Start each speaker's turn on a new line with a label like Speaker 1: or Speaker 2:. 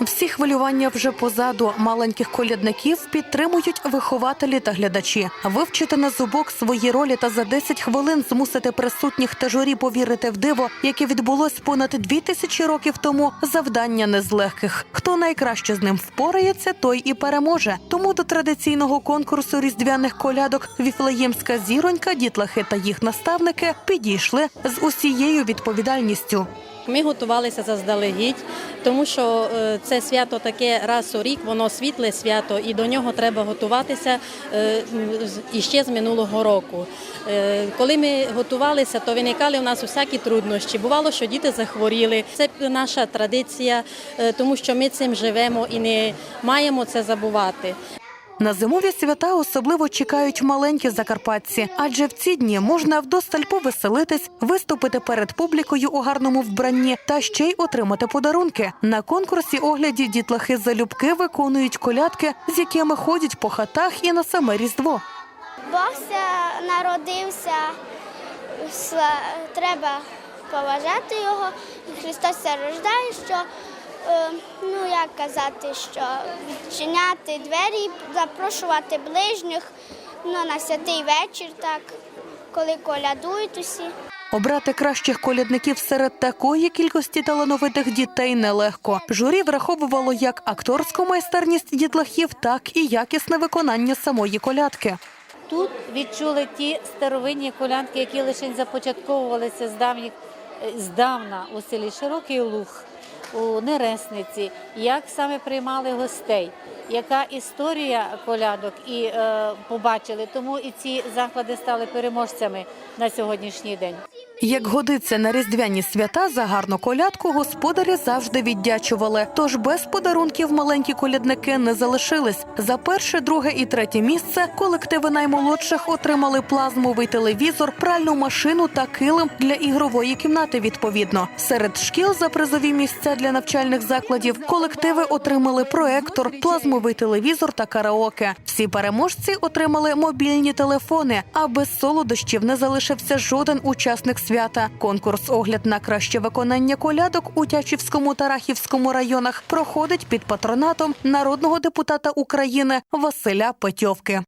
Speaker 1: Всі хвилювання вже позаду. Маленьких колядників підтримують вихователі та глядачі. Вивчити на зубок свої ролі та за 10 хвилин змусити присутніх та журі повірити в диво, яке відбулось понад дві тисячі років тому. Завдання не з легких. Хто найкраще з ним впорається, той і переможе. Тому до традиційного конкурсу різдвяних колядок Віфлеємська зіронька, дітлахи та їх наставники підійшли з усією відповідальністю.
Speaker 2: Ми готувалися заздалегідь, тому що е, це свято таке раз у рік, воно світле свято, і до нього треба готуватися е, іще з минулого року. Е, Коли ми готувалися, то виникали у нас усякі труднощі. Бувало, що діти захворіли. Це наша традиція, тому що ми цим живемо і не маємо це забувати.
Speaker 1: На зимові свята особливо чекають маленькі закарпатці, адже в ці дні можна вдосталь повеселитись, виступити перед публікою у гарному вбранні та ще й отримати подарунки. На конкурсі огляді дітлахи залюбки виконують колядки, з якими ходять по хатах і на саме різдво.
Speaker 3: Бовся народився, треба поважати його. Христос рождає, що ну як казати, що відчиняти двері, запрошувати ближніх ну, на святий вечір, так, коли колядують усі.
Speaker 1: Обрати кращих колядників серед такої кількості талановитих дітей нелегко. Журі враховувало як акторську майстерність дітлахів, так і якісне виконання самої колядки.
Speaker 4: Тут відчули ті старовинні колянки, які лише започатковувалися з давніх е, здавна у селі Широкий Луг, у Нересниці, як саме приймали гостей, яка історія колядок і е, побачили. Тому і ці заклади стали переможцями на сьогоднішній день.
Speaker 1: Як годиться на різдвяні свята за гарну колядку, господарі завжди віддячували. Тож без подарунків маленькі колядники не залишились. За перше, друге і третє місце колективи наймолодших отримали плазмовий телевізор, пральну машину та килим для ігрової кімнати. Відповідно, серед шкіл за призові місця для навчальних закладів колективи отримали проектор, плазмовий телевізор та караоке. Всі переможці отримали мобільні телефони. А без солодощів не залишився жоден учасник свята. Конкурс огляд на краще виконання колядок у Тячівському та Рахівському районах проходить під патронатом народного депутата України Василя Петьовки.